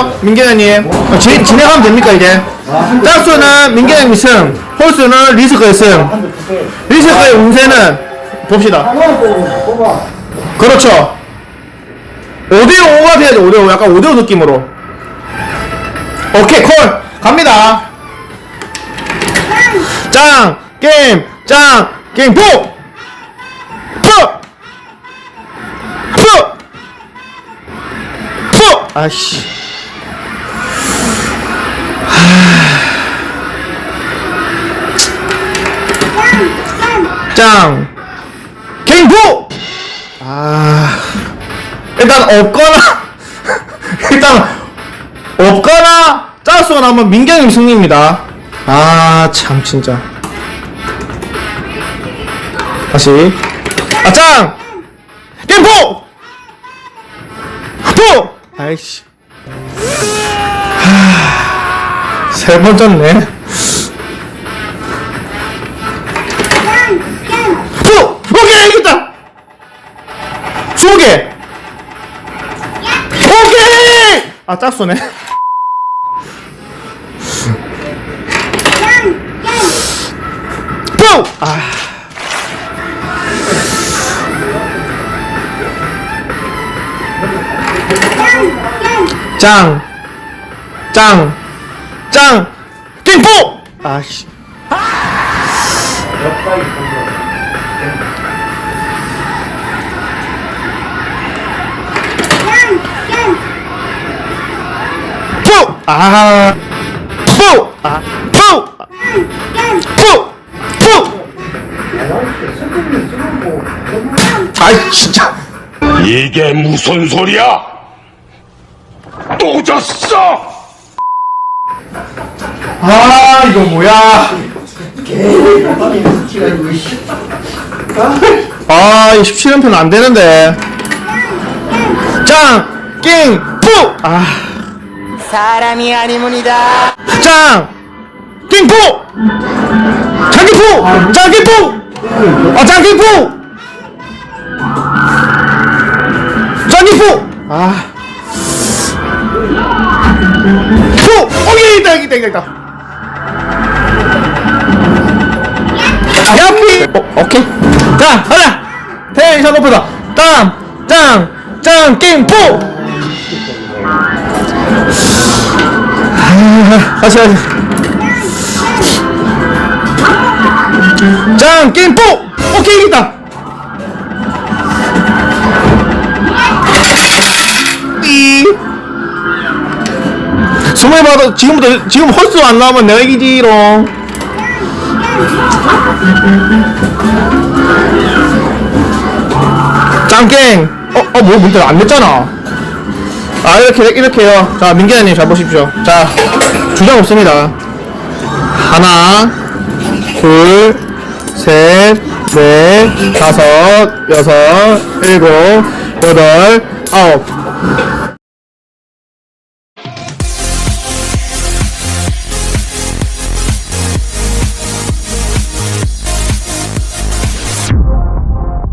어, 진, 진행하면 됩니까, 이제? 짝수는 민기현님 승, 홀수는 리스크의 승. 리스크의 운세는, 봅시다. 그렇죠. 5대5가 돼야죠, 5대5. 약간 5대5 느낌으로. 오케이, 콜! 갑니다. 짱! 게임! 짱! 게임, 보! 푸! 푸! 푸! 아씨. 짱! 게임, 보! 아. 일단 없거나 일단 없거나 짤수가 나오면 민경님 승리입니다. 아 참 진짜. 다시. 아짱! 게임포! 포 아이씨 세 번 졌네 포 오케이 이겼다 20개 오케이! 아, 짝수네. 뿡! 아. 짱! 짱! 짱! 띵뽕! 아씨. 푹! 아. 푹! 아. 푹! 푹! 푹! 아이, 진짜. 이게 무슨 소리야? 또 졌어! 아, 이거 뭐야. 아, 이 17연패는 안 되는데. 짱! 낑! 푹! 아. 사람이 아니문이다. 짱! 낑! 푹! 장기 푹! 장기 푹! 아, 장기 푹! 장기 푹! 아. 푹! 오케이, 있다, 있다, 있다, 있다. 야피! 어, 오케이. 자, 하나! 텐션 높여다. 땀! 짱! 짱! 낑! 푹! 아, 다시, 다시. 짱! 낑! 푹! 오케이, 이겼다. 숨을 봐도 지금부터 지금 홀수 안 나오면 내가 이기지롱. 짱깽. 어, 어, 뭐 문제 안 냈잖아. 아 이렇게 이렇게요. 자 민기아님 잘 보십시오. 자 주장 없습니다. 하나, 둘, 셋, 넷, 다섯, 여섯, 일곱, 여덟, 아홉.